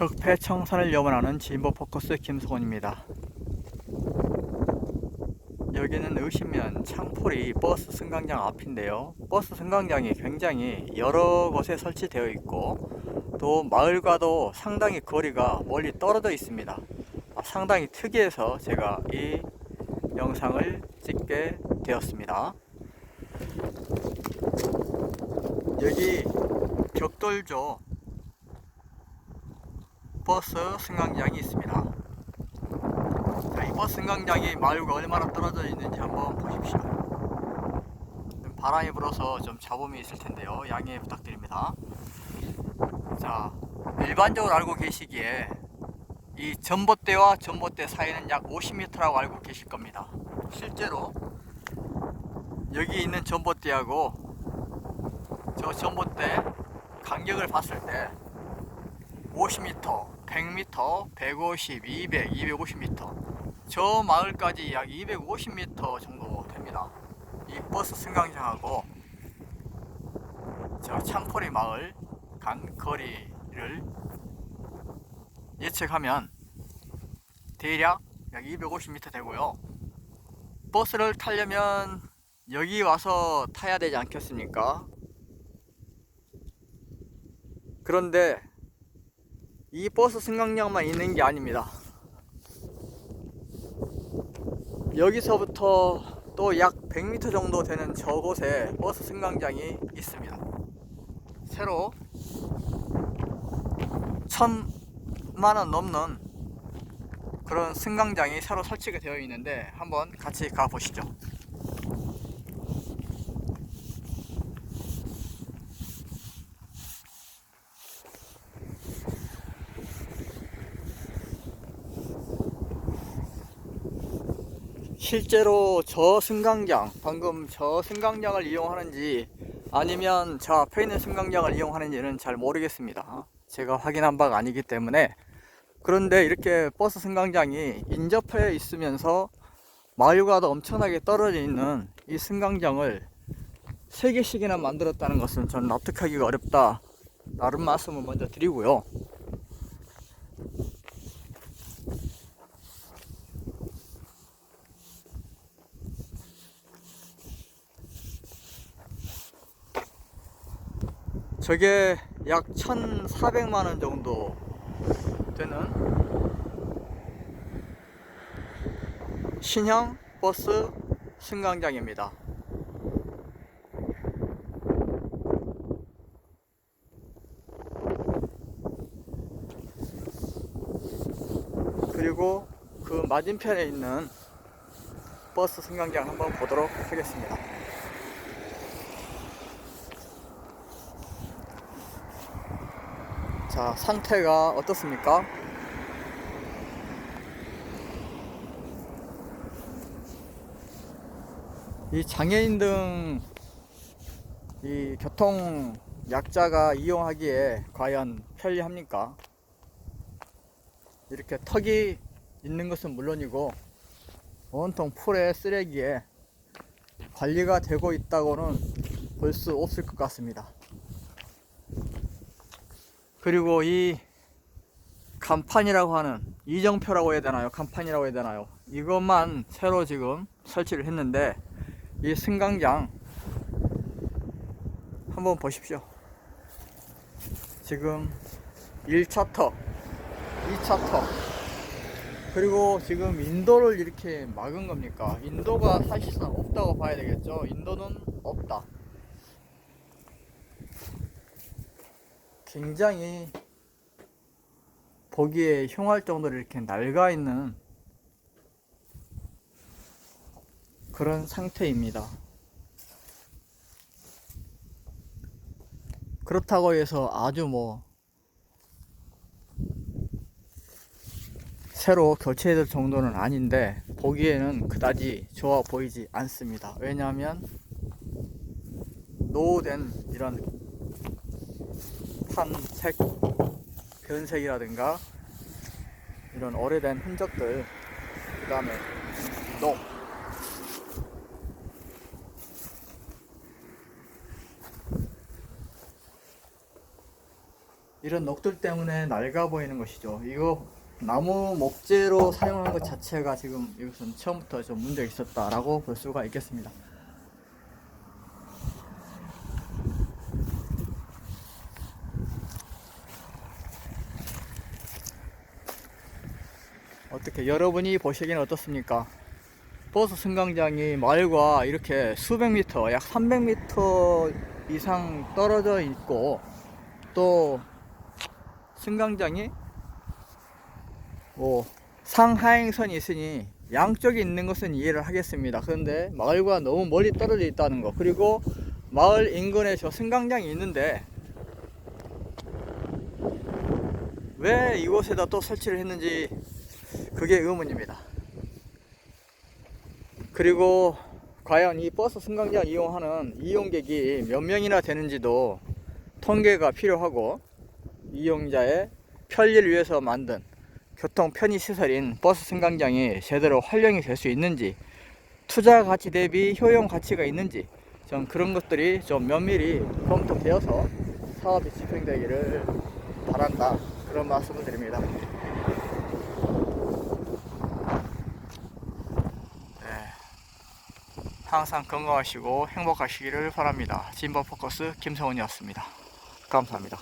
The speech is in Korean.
적폐 청산을 염원하는 진보 포커스 김성원입니다. 여기는 의시면 창포리 버스 승강장 앞인데요. 버스 승강장이 굉장히 여러 곳에 설치되어 있고 또 마을과도 상당히 거리가 멀리 떨어져 있습니다. 아, 상당히 특이해서 제가 이 영상을 찍게 되었습니다. 여기 벽돌조 버스 승강장이 있습니다. 자, 이 버스 승강장이 마을과 얼마나 떨어져 있는지 한번 보십시오. 좀 바람이 불어서 좀 잡음이 있을 텐데요. 양해 부탁드립니다. 자, 일반적으로 알고 계시기에 이 전봇대와 전봇대 사이는 약 50m라고 알고 계실 겁니다. 실제로 여기 있는 전봇대하고 저 전봇대 간격을 봤을 때 50m, 100m, 150, 200, 250m. 저 마을까지 약 250m 정도 됩니다. 이 버스 승강장하고 저 창포리 마을 간 거리를 예측하면 대략 약 250m 되고요. 버스를 타려면 여기 와서 타야 되지 않겠습니까? 그런데 이 버스 승강장만 있는 게 아닙니다. 여기서부터 또 약 100m 정도 되는 저곳에 버스 승강장이 있습니다. 새로 천만 원 넘는 그런 승강장이 새로 설치가 되어 있는데 한번 같이 가 보시죠. 실제로 저 승강장, 방금 저 승강장을 이용하는지 아니면 저 앞에 있는 승강장을 이용하는지는 잘 모르겠습니다. 제가 확인한 바가 아니기 때문에 그런데 이렇게 버스 승강장이 인접해 있으면서 마을과도 엄청나게 떨어져 있는 이 승강장을 세 개씩이나 만들었다는 것은 전 납득하기가 어렵다. 라는 말씀을 먼저 드리고요. 저게 약 1,400만 원 정도 되는 신형 버스 승강장입니다. 그리고 그 맞은편에 있는 버스 승강장 한번 보도록 하겠습니다. 자, 상태가 어떻습니까? 이 장애인 등 이 교통 약자가 이용하기에 과연 편리합니까? 이렇게 턱이 있는 것은 물론이고 온통 풀의 쓰레기에 관리가 되고 있다고는 볼 수 없을 것 같습니다. 그리고 이 간판이라고 하는 이정표라고 해야 되나요? 간판이라고 해야 되나요? 이것만 새로 지금 설치를 했는데 이 승강장 한번 보십시오. 지금 1차 터, 2차 터, 그리고 지금 인도를 이렇게 막은 겁니까? 인도가 사실상 없다고 봐야 되겠죠? 인도는 없다. 굉장히 보기에 흉할 정도로 이렇게 낡아 있는 그런 상태입니다. 그렇다고 해서 아주 뭐 새로 교체될 정도는 아닌데 보기에는 그다지 좋아 보이지 않습니다. 왜냐하면 노후된 이런 탄색 변색이라든가 이런 오래된 흔적들 그 다음에 녹 이런 녹들 때문에 낡아 보이는 것이죠. 이거 나무 목재로 사용한 것 자체가 지금 이것은 처음부터 좀 문제가 있었다라고 볼 수가 있겠습니다. 여러분이 보시기엔 어떻습니까? 버스 승강장이 마을과 이렇게 수백 미터, 약 300m 이상 떨어져 있고 또 승강장이 뭐 상하행선이 있으니 양쪽에 있는 것은 이해를 하겠습니다. 그런데 마을과 너무 멀리 떨어져 있다는 거 그리고 마을 인근에 저 승강장이 있는데 왜 이곳에다 또 설치를 했는지 그게 의문입니다. 그리고 과연 이 버스 승강장 이용하는 이용객이 몇 명이나 되는지도 통계가 필요하고 이용자의 편리를 위해서 만든 교통 편의 시설인 버스 승강장이 제대로 활용이 될 수 있는지 투자 가치 대비 효용 가치가 있는지 좀 그런 것들이 좀 면밀히 검토되어서 사업이 집행되기를 바란다 그런 말씀을 드립니다. 항상 건강하시고 행복하시기를 바랍니다. 진보 포커스 김성훈이었습니다. 감사합니다.